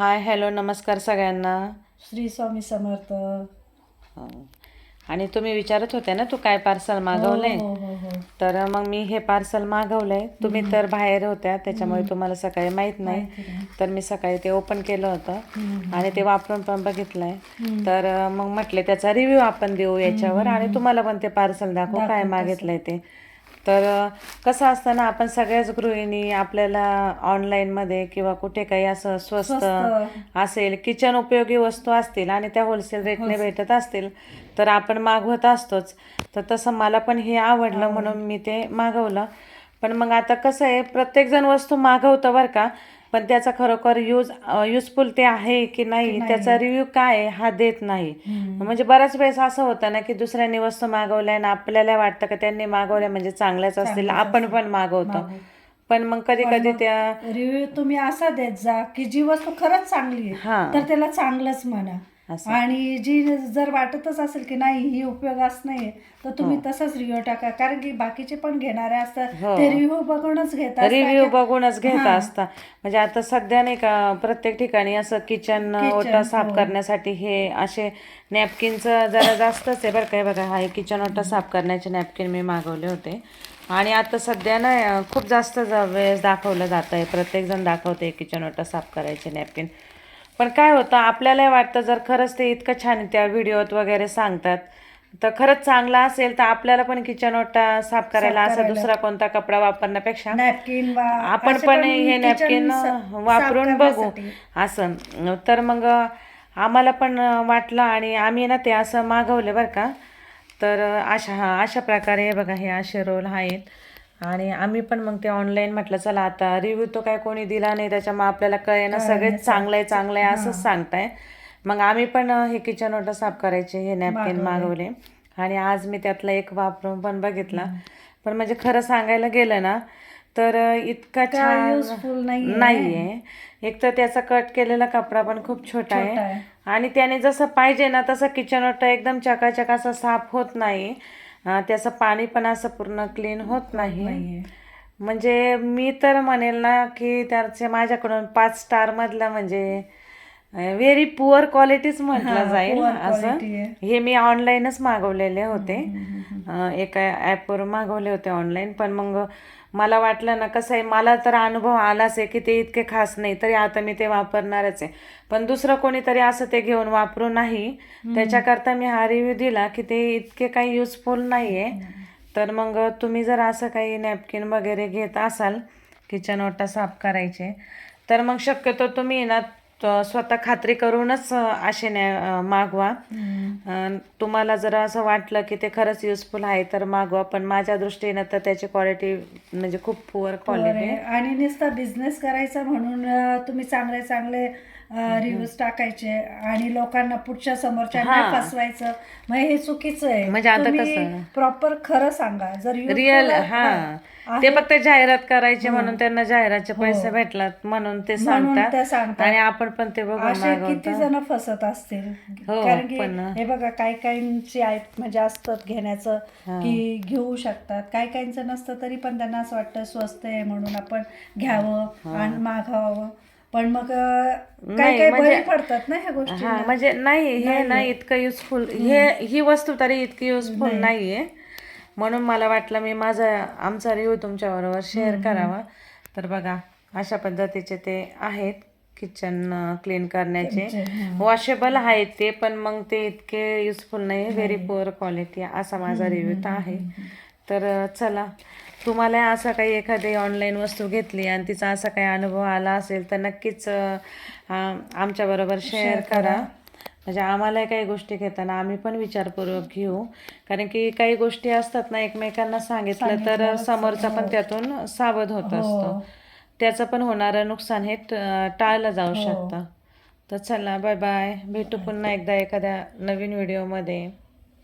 Hi hello नमस्कार सगळ्यांना. श्री स्वामी समर्थ. हं. आणि तुम्ही विचारत होते ना तू काय पार्सल मागवलंय? हो हो हो. तर मग मी हे पार्सल मागवलंय. तुम्ही तर बाहेर होत्या त्याच्यामुळे तुम्हाला सकाळी माहीत नाही. तर मी सकाळी ते ओपन केलं होतं आणि ते वापरून पण बघितलंय. तर मग म्हटले त्याचा रिव्ह्यू आपण देऊ याच्यावर आणि तुम्हाला पण ते पार्सल दाखवू काय मागितलंय ते. तर कसं असतं ना आपण सगळ्याच गृहिणी आपल्याला ऑनलाईनमध्ये किंवा कुठे काही असं स्वस्त असेल किचन उपयोगी वस्तू असतील आणि त्या होलसेल रेटने भेटत असतील तर आपण मागवत असतोच. तर तसं मला पण हे आवडलं म्हणून मी ते मागवलं. पण मग आता कसं आहे प्रत्येकजण वस्तू मागवतं बरं का. पण त्याचा खरोखर यूज युजफुल ते आहे की नाही त्याचा रिव्ह्यू काय हा देत नाही. म्हणजे बऱ्याच वेळेस असं होतं ना की दुसऱ्यांनी वस्तू मागवल्या आणि आपल्याला वाटतं का त्यांनी मागवल्या म्हणजे चांगल्याच असतील आपण पण मागवतो. पण मग कधी कधी त्या रिव्ह्यू तुम्ही असा देत जा की जी वस्तू खरंच चांगली हा. आहे तर त्याला चांगलंच म्हणा. असं. आणि जी जर वाटतच असेल की नाही ही उपयोगास नाहीये तर तुम्ही तसंच रिव्ह्यू टाका. कारण की बाकीचे पण घेणारे असतात हो. ते रिव्ह्यू बघूनच घेतात रिव्ह्यू बघूनच घेत असता म्हणजे आता सध्या नाही का प्रत्येक ठिकाणी असं किचन ओटा साफ करण्यासाठी हे असे नॅपकिनचं जरा जास्तच आहे बरं काय बघा हा हे किचन ओटा साफ करण्याचे नॅपकिन मी मागवले होते. आणि आता सध्या ना अं, खूप जास्त ज- वेळेस दाखवलं जात आहे प्रत्येकजण दाखवते किचन ओटा साफ करायचे नॅपकिन पण काय होतं आपल्यालाही वाटतं जर खरंच ते इतकं छान त्या व्हिडिओत वगैरे सांगतात तर खरंच चांगला असेल तर आपल्याला पण किचन ओटा साफ करायला असा दुसरा कोणता कपडा वापरण्यापेक्षा नॅपकिन आपण पण हे नॅपकिन वापरून बघू. असं. तर मग आम्हाला पण वाटलं आणि आम्ही ना ते असं मागवले बरं का. तर अशा हां अशा प्रकारे बघा हे असे रोल आहेत. आणि आम्ही पण मग ते ऑनलाईन म्हटलं चला आता रिव्ह्यू तो काय कोणी दिला नाही त्याच्यामुळे आपल्याला कळे ना सगळेच चांगलं आहे चांगलं आहे असंच सांगताय. मग आम्ही पण हे किचन ओटा साफ करायचे हे नॅपकिन मागवले. आणि आज मी त्यातला एक वापरून पण बघितला. पण म्हणजे खरं सांगायला गेलं ना तर इतका छान नाहीये. एक तर त्याचा कट केलेला कपडा पण खूप छोटा आहे. आणि त्याने जसं पाहिजे ना तसं किचन ओटा एकदम चकाचक असं साफ होत नाही. त्याचं पाणी पण असं पूर्ण क्लीन होत नाही. म्हणजे मी तर म्हणेल ना की त्याचे माझ्याकडून पाच स्टार मधला म्हणजे व्हेरी पुअर क्वालिटीच म्हटलं जाईल असं. हे मी ऑनलाईनच मागवलेले होते. एका ॲपवर मागवले होते ऑनलाईन पण मग मला वाटलं ना कसं आहे मला तर अनुभव आलाच आहे की ते इतके खास नाही तरी आता मी ते वापरणारच आहे. पण दुसरं कोणीतरी असं ते घेऊन वापरू नाही. त्याच्याकरता मी हा रिव्ह्यू दिला की ते इतके काही युजफुल नाही आहे तर मग तुम्ही जर असं काही नॅपकिन वगैरे घेत असाल किचन ओटा साफ करायचे तर मग शक्यतो तुम्ही ना स्वतः खात्री करूनच असे मागवा. तुम्हाला जर असं वाटलं की ते खरंच युजफुल आहे तर मागवा. पण माझ्या दृष्टीनं तर त्याची क्वालिटी म्हणजे खूप पुअर क्वालिटी. आणि नुसता बिझनेस करायचा म्हणून तुम्ही चांगले चांगले रिव्ह्यूज टाकायचे आणि लोकांना पुढच्या समोरच्या फसवायचं. मग हे चुकीचं आहे. म्हणजे आता कसं? प्रॉपर खरं सांगा. जर रिअल हा. ते फक्त जाहिरात करायचे म्हणून त्यांना जाहिरातचे पैसे भेटलात म्हणून ते सांगतात. आणि आपण पण ते असे किती जण फसत असतील. हो, कारण की हे बघा काही काहींची म्हणजे असतात घेण्याचं की घेऊ शकतात. काही काहींचं नसतं तरी पण त्यांना असं वाटतं स्वस्त आहे म्हणून आपण घ्यावं आणि मागावं पण मग काही काही बळी पडतात ना ह्या गोष्टी हा म्हणजे नाही हे नाही इतकं युजफुल हे ही वस्तू तरी इतकी युजफुल नाहीये. म्हणून मला वाटलं मी माझा आमचा रिव्ह्यू तुमच्याबरोबर शेअर करावा. तर बघा अशा पद्धतीचे ते आहेत किचन क्लीन करण्याचे. वॉशेबल आहेत ते पण मग ते इतके युजफुल नाही. व्हेरी पुअर क्वालिटी असा माझा रिव्ह्यू तर आहे. तर चला. तुम्हाला असं काही एखादी ऑनलाईन वस्तू घेतली आणि तिचा असा काही अनुभव आला असेल तर नक्कीच आमच्याबरोबर शेअर करा. म्हणजे आम्हाला काही गोष्टी घेताना आम्ही पण विचारपूर्वक घेऊ. कारण की काही गोष्टी असतात ना एकमेकांना सांगितलं तर समोरचा पण त्यातून सावध होत असतो. त्याचं पण होणारं नुकसान हे टाळलं जाऊ शकतं. तर चला बाय बाय भेटू पुन्हा एकदा एखाद्या नवीन व्हिडिओमध्ये